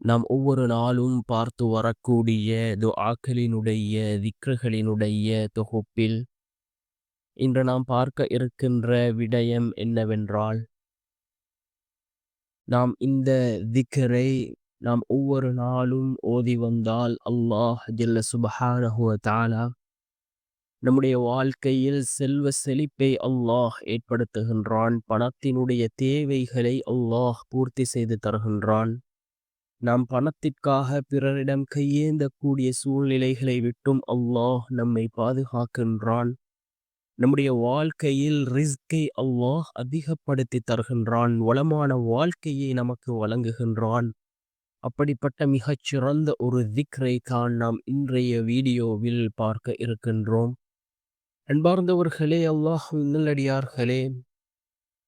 நாம் ஒவ்வொரு நாளும் பார்த்து வரக்கூடிய துஆக்களினுடைய திக்ரகளினுடைய தொகுப்பில் இன்று நாம் பார்க்க இருக்கின்ற விடயம் என்னவென்றால் நாம் இந்த திக்கரை நாம் ஒவ்வொரு நாளும் ஓதி வந்தால் அல்லாஹ் ஜல்ல சுபஹானஹு தாலா நம்முடைய வாழ்க்கையில் செல்வ செழிப்பை அல்லாஹ் ஏற்படுத்துகின்றான். பணத்தினுடைய தேவைகளை அல்லாஹ் பூர்த்தி செய்து தருகின்றான். நாம் பணத்திற்காக பிறரிடம் கையேந்தக்கூடிய சூழ்நிலைகளை விட்டும் அல்லாஹ் நம்மை பாதுகாக்கின்றான். நம்முடைய வாழ்க்கையில் ரிஸ்கை அல்லாஹ் அதிகப்படுத்தி தருகின்றான். வளமான வாழ்க்கையை நமக்கு வழங்குகின்றான். அப்படிப்பட்ட மிகச்சிறந்த ஒரு திக்ரை தான் நாம் இன்றைய வீடியோவில் பார்க்க இருக்கின்றோம். அன்பார்ந்தவர்களே அல்லாஹ் நல்லடியார்களே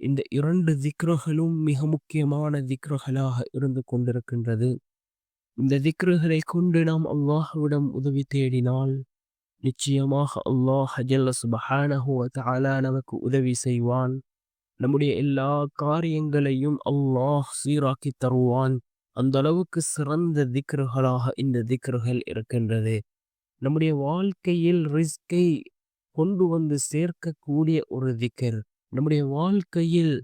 இந்த இரண்டு திக்ருகளும் மிக முக்கியமான திக்ருகளாக இருந்து கொண்டிருக்கின்றது. இந்த திக்ருகளை கொண்டு நாம் அல்லாஹ்விடம் உதவி தேடினால் நிச்சயமாக அல்லாஹ் ஜல்ல சுபஹானஹு வ நமக்கு உதவி செய்வான். நம்முடைய எல்லா காரியங்களையும் அல்லாஹ் சீராக்கி தருவான். அந்த அளவுக்கு சிறந்த திக்ருகளாக இந்த திக்ருகள் இருக்கின்றது. நம்முடைய வாழ்க்கையில் ரிஸ்கை கொண்டு வந்து சேர்க்கக்கூடிய ஒரு திக்கர் நம்முடைய வாழ்க்கையில்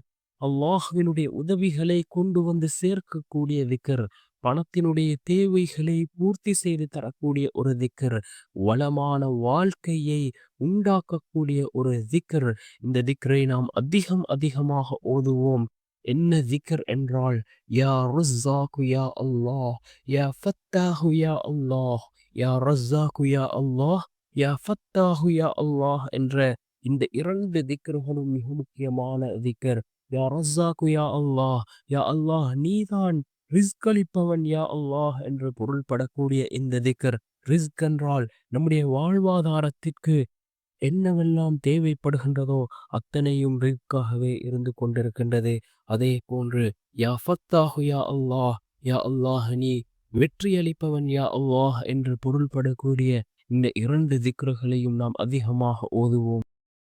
அல்லாஹுவினுடைய உதவிகளை கொண்டு வந்து சேர்க்கக்கூடிய திக்கர் பணத்தினுடைய தேவைகளை பூர்த்தி செய்து தரக்கூடிய ஒரு திக்கர் வளமான வாழ்க்கையை உண்டாக்கக்கூடிய ஒரு திக்கர். இந்த திக்கரை நாம் அதிகம் அதிகமாக ஓதுவோம். என்ன திக்கர் என்றால் யா ருஸ்ஸாக்கு யா அல்லாஹ் யா ஃபத்தாஹு யா அல்லாஹ் யா ரஸ்ஸாக்கு யா அல்லாஹ் யா ஃபத்தாஹு யா அல்லாஹ் என்ற இந்த இரண்டு திக்கர்களும் மிக முக்கியமான திக்கர். யா ரஸ்ஸாக்கு யா அல்லாஹ் யா அல்லாஹ் நீதான் ரிஸ்க் அளிப்பவன் யா அல்லாஹ் என்று பொருள்படக்கூடிய இந்த திக்கர். ரிஸ்க் என்றால் நம்முடைய வாழ்வாதாரத்திற்கு என்னவெல்லாம் தேவைப்படுகின்றதோ அத்தனையும் ரிஸ்காகவே இருந்து கொண்டிருக்கின்றது. அதே போன்று யா ஃபத்தாஹு யா அல்லாஹ் யா அல்லாஹ் நீ வெற்றியளிப்பவன் யா அல்லாஹ் என்று பொருள்படக்கூடிய இந்த இரண்டு திக்ரகளையும் நாம் அதிகமாக ஓதுவோம்.